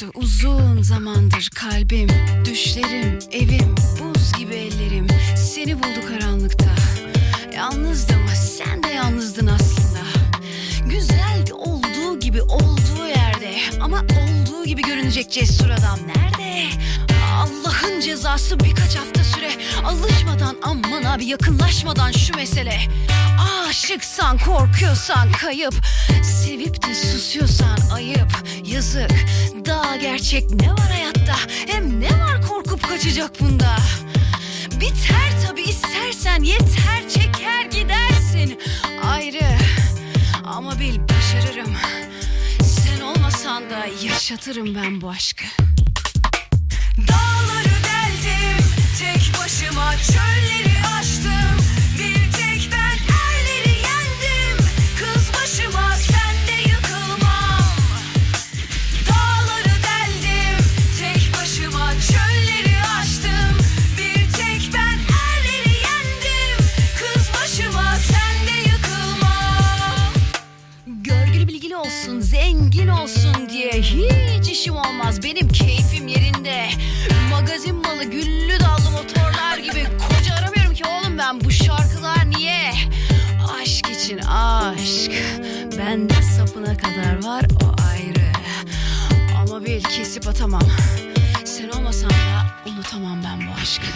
tutmuştu uzun zamandır kalbim Düşlerim, evim, buz gibi ellerim. Seni buldu karanlıkta. Yalnızdım ama sen de yalnızdın aslında. Güzeldi olduğu gibi olduğu yerde Ama olduğu gibi görünecek cesur adam nerede? Allah'ın cezası birkaç hafta süre Alışmadan aman abi yakınlaşmadan şu mesele. Aşıksan korkuyorsan kayıp Sevip de susuyorsan ayıp. Yazık daha gerçek ne var hayatta? Hem ne var korkup kaçacak bunda? Biter tabi istersen yeter çeker gidersin. Ayrı ama bil başarırım. Sen olmasan da yaşatırım ben bu aşkı Bilgili olsun, zengin olsun diye hiç işim olmaz. Benim keyfim yerinde. Magazin malı, güllü dallı motorlar gibi koca aramıyorum ki oğlum ben. Bu şarkılar niye? Aşk için aşk. Bende sapına kadar var o ayrı. Ama bil kesip atamam. Sen olmasan da unutamam ben bu aşkı.